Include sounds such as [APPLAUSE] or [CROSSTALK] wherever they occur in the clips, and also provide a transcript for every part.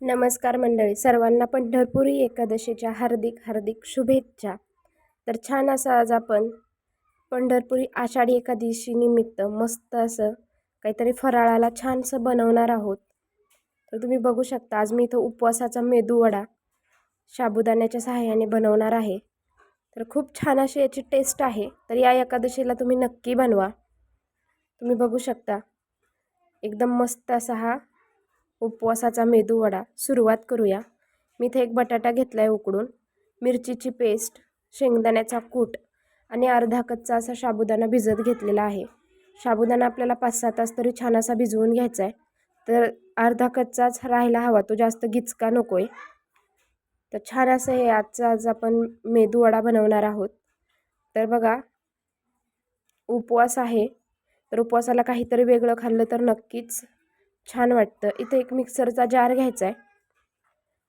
नमस्कार मंडळी सर्वांना पंढरपुरी एकादशीच्या हार्दिक हार्दिक शुभेच्छा. तर छान असं आज आपण पंढरपुरी आषाढी एकादशी निमित्त मस्त असं काहीतरी फराळाला छानसं बनवणार आहोत. तर तुम्ही बघू शकता आज मी इथं उपवासाचा मेदूवडा साबुदाण्याच्या सहाय्याने बनवणार आहे. तर खूप छान अशी याची टेस्ट आहे. तर या एकादशीला तुम्ही नक्की बनवा. तुम्ही बघू शकता एकदम मस्त असा हा उपवासाचा मेदूवडा सुरुवात करूया. मी इथे एक बटाटा घेतला आहे उकडून. मिरचीची पेस्ट शेंगदाण्याचा कूट आणि अर्धा कच्चा असा साबुदाणा भिजत घेतलेला आहे. साबुदाणा आपल्याला पाच सहा तास तरी छान असा भिजवून घ्यायचा आहे तर अर्धा कच्चाच राहायला हवा तो जास्त गिचका नको आहे तर छान असं हे आजचं आज आपण मेदूवडा बनवणार आहोत. तर बघा उपवास आहे. तर उपवासाला काहीतरी वेगळं खाल्लं तर नक्कीच छान वाटतं. इथे एक मिक्सरचा जार घ्यायचा आहे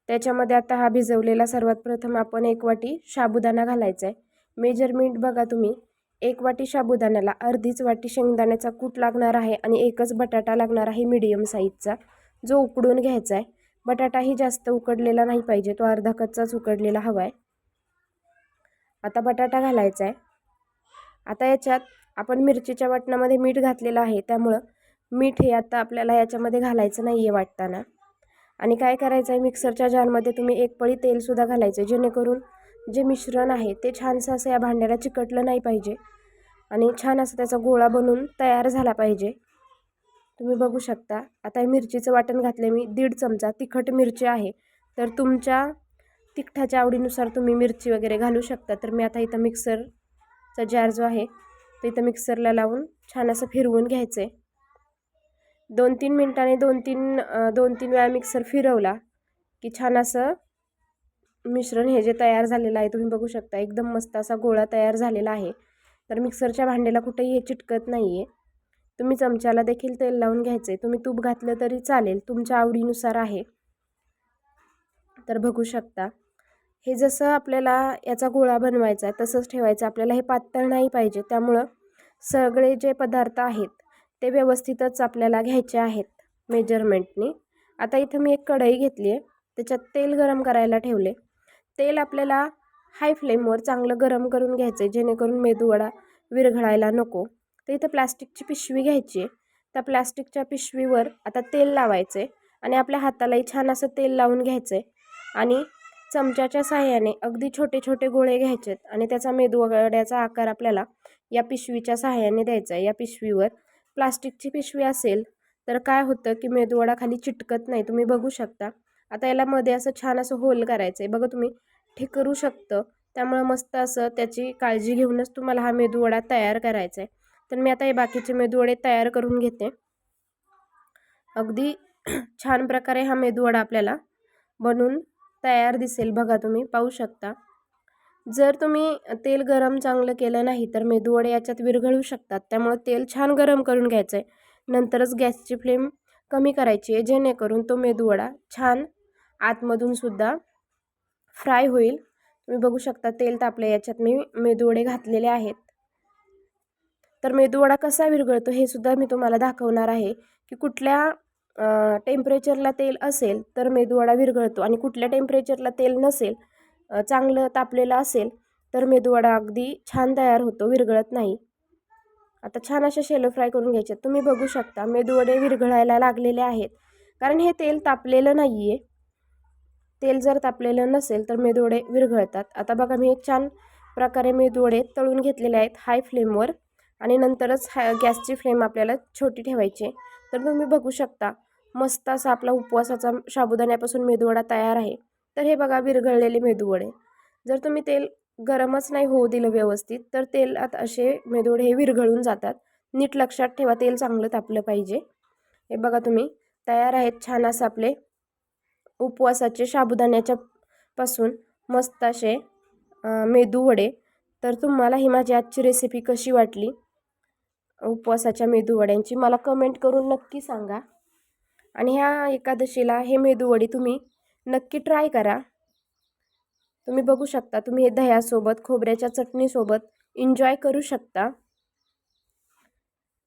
त्याच्यामध्ये आता हा भिजवलेला सर्वात प्रथम आपण एक वाटी साबुदाणा घालायचा आहे मेजरमेंट बघा तुम्ही. एक वाटी साबुदाण्याला अर्धीच वाटी शेंगदाण्याचा कूट लागणार आहे आणि एकच बटाटा लागणार आहे मीडियम साईजचा जो उकडून घ्यायचा आहे बटाटाही जास्त उकडलेला नाही पाहिजे. तो अर्धा कच्चाच उकडलेला हवा आहे आता बटाटा घालायचा आहे आता याच्यात आपण मिरचीच्या वाटणामध्ये मीठ घातलेलं आहे. त्यामुळं मीठ हे आता आपल्याला याच्यामध्ये घालायचं नाही आहे वाटताना. आणि काय करायचं आहे मिक्सरच्या जारमध्ये तुम्ही एक पळी तेलसुद्धा घालायचं आहे जेणेकरून जे मिश्रण आहे ते छानसं असं या भांड्याला चिकटलं नाही पाहिजे. आणि छान असं त्याचा गोळा बनवून तयार झाला पाहिजे. तुम्ही बघू शकता. आता हे मिरचीचं वाटण घातलं मी दीड चमचा तिखट मिरची आहे. तर तुमच्या तिखटाच्या आवडीनुसार तुम्ही मिरची वगैरे घालू शकता. तर मी आता इथं मिक्सरचा जार जो आहे तो इथं मिक्सरला लावून छान असं फिरवून घ्यायचं आहे दोन तीन मिनटाने दोन तीन दोन तीन वेळा मिक्सर फिरवला की छान असं मिश्रण हे जे तयार झालेलं आहे तुम्ही बघू शकता. एकदम मस्त असा गोळा तयार झालेला आहे. तर मिक्सरच्या भांड्याला कुठेही हे चिटकत नाही आहे तुम्ही चमच्याला देखील तेल लावून घ्यायचं आहे तुम्ही तूप घातलं तरी चालेल. तुमच्या आवडीनुसार आहे. तर बघू शकता. हे जसं आपल्याला याचा गोळा बनवायचा आहे तसंच ठेवायचं आपल्याला हे पातळ नाही पाहिजे. त्यामुळं सगळे जे पदार्थ आहेत ते व्यवस्थितच आपल्याला घ्यायचे आहेत मेजरमेंटनी आता इथं मी एक कढई घेतली आहे. त्याच्यात तेल गरम करायला ठेवले. तेल आपल्याला हाय फ्लेमवर चांगलं गरम करून घ्यायचं आहे जेणेकरून मेदूवडा विरघळायला नको. तर इथं प्लास्टिकची पिशवी घ्यायची आहे. त्या प्लास्टिकच्या पिशवीवर आता तेल लावायचं आहे आणि आपल्या हातालाही छान असं तेल लावून घ्यायचं आहे आणि चमच्याच्या साह्याने अगदी छोटे छोटे गोळे घ्यायचे आहेत आणि त्याचा मेदूवड्याचा आकार आपल्याला या पिशवीच्या साहाय्याने द्यायचा आहे या पिशवीवर प्लास्टिकची पिशवी असेल तर काय होतं की मेदूवडा खाली चिटकत नाही तुम्ही बघू शकता. आता याला मध्ये असं छान असं होल करायचं आहे बघा तुम्ही ठिकरू शकतं. त्यामुळं मस्त असं त्याची काळजी घेऊनच तुम्हाला हा मेदूवडा तयार करायचा आहे तर मी आता हे बाकीचे मेदूवडे तयार करून घेते. अगदी [CLEARS THROAT] छान प्रकारे हा मेदूवडा आपल्याला बनून तयार दिसेल. बघा तुम्ही पाहू शकता. जर तुम्ही तेल गरम चांगलं केलं नाही तर मेदूवडे याच्यात विरघळू शकतात. त्यामुळे तेल छान गरम करून घ्यायचं आहे नंतरच गॅसची फ्लेम कमी करायची आहे जेणेकरून तो मेदूवडा छान आतमधून सुद्धा फ्राय होईल. तुम्ही बघू शकता तेल तापले याच्यात. मी मेदूवडे घातलेले आहेत. तर मेदूवडा कसा विरघळतो हे सुद्धा मी तुम्हाला दाखवणार आहे की कुठल्या टेम्परेचरला तेल असेल तर मेदूवडा विरघळतो. आणि कुठल्या टेम्परेचरला तेल नसेल चांगलं तापलेलं असेल तर मेदूवडा अगदी छान तयार होतो विरघळत नाही. आता छान अशा शेलो फ्राय करून घ्यायचे तुम्ही बघू शकता मेदूवडे विरघळायला लागलेले आहेत. कारण हे तेल तापलेलं नाही आहे तेल जर तापलेलं नसेल तर मेदूवडे विरघळतात. आता बघा मी एक छान प्रकारे मेदूवडे तळून घेतलेले आहेत हाय फ्लेमवर आणि नंतरच हा गॅसची फ्लेम आपल्याला छोटी ठेवायची तर तुम्ही बघू शकता मस्त असा आपला उपवासाचा साबुदाण्यापासून मेदूवडा तयार आहे. तर हे बघा विरघळलेले मेदूवडे. जर तुम्ही तेल गरमच नाही होऊ दिलं व्यवस्थित तर तेलात असे मेदूवडे हे विरघळून जातात. नीट लक्षात ठेवा तेल चांगलं तापलं पाहिजे. हे बघा तुम्ही तयार आहेत छान असं आपले उपवासाचे साबुदाण्याच्या पासून मस्त असे मेदू वडे तर तुम्हाला ही माझी आजची रेसिपी कशी वाटली? उपवासाच्या मेदूवड्यांची मला कमेंट करून नक्की सांगा. आणि ह्या एकादशीला हे मेदूवडी तुम्ही नक्की ट्राय करा. तुम्ही बघू शकता तुम्ही हे दह्यासोबत खोबऱ्याच्या चटणीसोबत एन्जॉय करू शकता.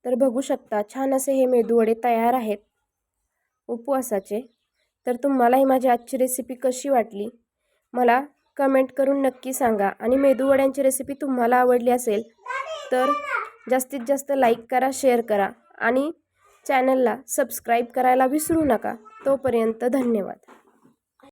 तर बघू शकता छान असे हे मेदूवडे तयार आहेत. उपवासाचे. तर तुम्हालाही माझी आजची रेसिपी कशी वाटली? मला कमेंट करून नक्की सांगा. आणि मेदूवड्यांची रेसिपी तुम्हाला आवडली असेल तर जास्तीत जास्त लाईक करा शेअर करा. आणि चॅनलला सबस्क्राईब करायला विसरू नका. तोपर्यंत धन्यवाद.